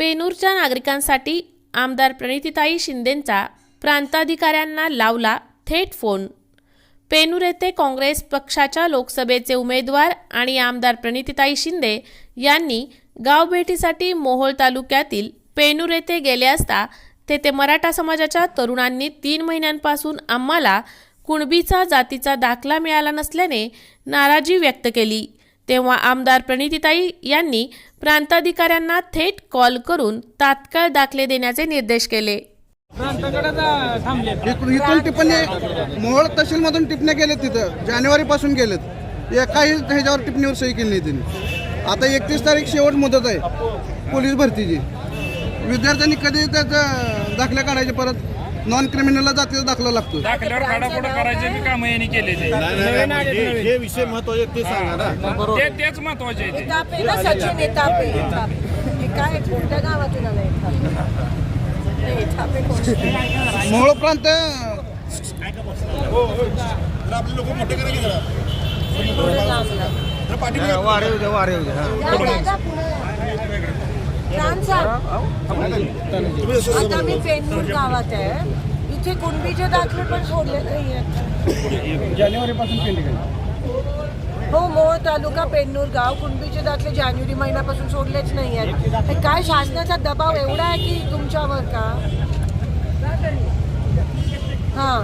पेनूरच्या नागरिकांसाठी आमदार प्रणितीताई शिंदेंचा प्रांताधिकाऱ्यांना लावला थेट फोन. पेनूर येथे काँग्रेस पक्षाच्या लोकसभेचे उमेदवार आणि आमदार प्रणितीताई शिंदे यांनी गावभेटीसाठी मोहोळ तालुक्यातील पेनूर येथे गेले असता तेथे मराठा समाजाच्या तरुणांनी तीन महिन्यांपासून आम्हाला कुणबीचा जातीचा दाखला मिळाला नसल्याने नाराजी व्यक्त केली. तेव्हा आमदार प्रणितीताई यांनी प्रांताधिकाऱ्यांना थेट कॉल करून तात्काळ दाखले देण्याचे निर्देश केले. प्रांताकडे जा- थांबले. इकडून इथून टिप्पणी मोहोळ तहसील मधून टिपण्या गेलेत तिथं. जानेवारी पासून गेलेत एकाही ह्याच्यावर टिप्पणीवर सही केली नाही त्यांनी आता एकतीस तारीख शेवट मुदत आहे पोलीस भरतीची. विद्यार्थ्यांनी कधी त्याचं दाखल्या काढायचे परत? नॉन क्रिमिनलला जातीचा दाखला लागतो दाखल्यावर खाडाखोडा करायचे बी काम यांनी हे- हे विषय महत्त्वाचे ते सांगा ना. ते- तेच महत्त्वाचे आहे ते. तापे ना सचिन हे तापे तापे. हे काय कोणत्या गावातून आलंय हे तापे? कोण? मोहोळ प्रांत. आपले लोक मोठे करा की जरा. पूर्ण लांबला. वारे उद्या वारे उद्या या आता मी पेनूर गावात आहे. इथे कुणबीचे दाखले पण सोडले नाहीयेत. जानेवारी पासून केली हो मोह तालुका पेन्नूर गाव. कुणबीचे दाखले जानेवारी महिन्यापासून सोडलेच नाही आहेत काय शासनाचा दबाव एवढा आहे की तुमच्यावर का? हां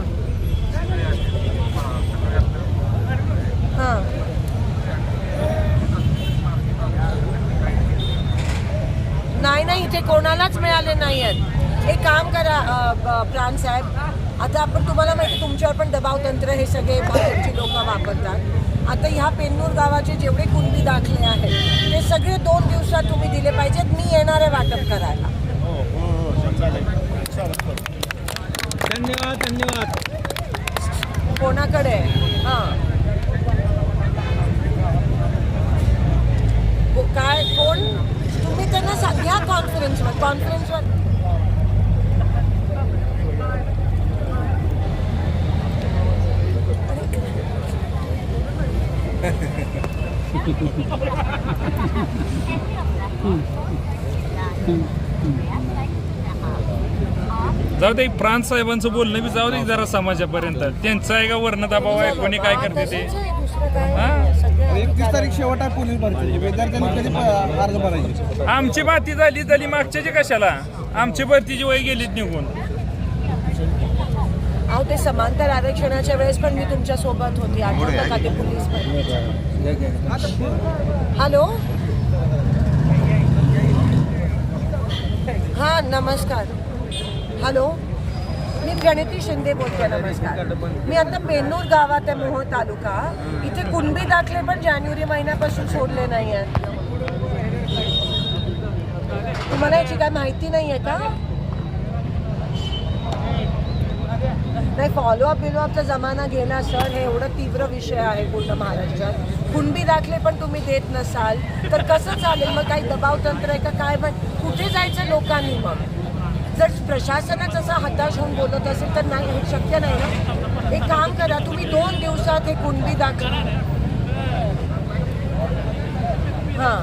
नाही नाही इथे कोणालाच मिळाले नाही आहेत एक काम करा प्राण साहेब आता आपण तुम्हाला माहिती तुमच्यावर पण दबाव तंत्र हे सगळे भाजपची लोक वापरतात. आता ह्या पेन्नूर गावाचे जेवढे कुणबी दाखले आहेत ते सगळे दोन दिवसात तुम्ही दिले पाहिजेत मी येणार आहे वाटप करायला. धन्यवाद धन्यवाद. कोणाकडे? हां. काय कोण? त्यांना कॉन्फरन्सवर कॉन्फरन्सवर जाऊ दे प्रांत साहेबांचं बोलणं बी जाऊ दे जरा समाजापर्यंत. त्यांचा आहे का वर्ण दबाव आहे? कोणी काय करते ते? हां. एकतीस तारीख शेवट आहे पोलीस भरतीची विद्यार्थ्यांनी कधी प- अर्ज भरायचे? आमची बाती झाली झाली मागच्याची कशाला? आमची भरतीची वय गेलीत निघून. अहो ते समांतर आरक्षणाच्या वेळेस पण मी तुमच्यासोबत होती. आठवतं का ते पोलीस हॅलो? हा नमस्कार. हॅलो? मी प्रणिती शिंदे बोलते नमस्कार. मी आता बेनूर गावात आहे मोहोळ तालुका. इथे कुणबी दाखले पण जानेवारी महिन्यापासून सोडले नाही आहेत तुम्हाला याची काय माहिती नाही आहे का? नाही फॉलोअप बिलोअपचा जमाना गेला सर. हे एवढं तीव्र विषय आहे पूर्ण महाराष्ट्रात. कुणबी दाखले पण तुम्ही देत नसाल तर कसं चालेल? मग काही दबाव तंत्र आहे का? काय? मग कुठे जायचं लोकांनी मग? जर प्रशासनच असं हताश होऊन बोलत असेल तर नाही हे शक्य नाही ना? एक काम करा तुम्ही दोन दिवसात हे कुंडी दाखवा. हां.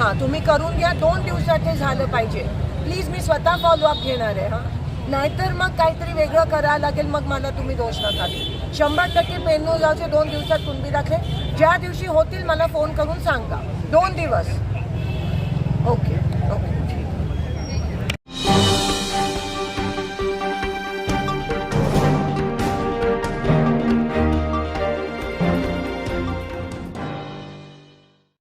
हां तुम्ही करून घ्या दोन दिवसात हे झालं पाहिजे. प्लीज मी स्वतः फॉलोअप घेणार आहे हां. नाहीतर मग काहीतरी वेगळं करावं लागेल मग मला तुम्ही दोष नका शंभर टक्के पेनू जाऊचे दोन दिवसात कुंडी दाखले. ज्या दिवशी होतील मला फोन करून सांगा. दोन दिवस. Okay.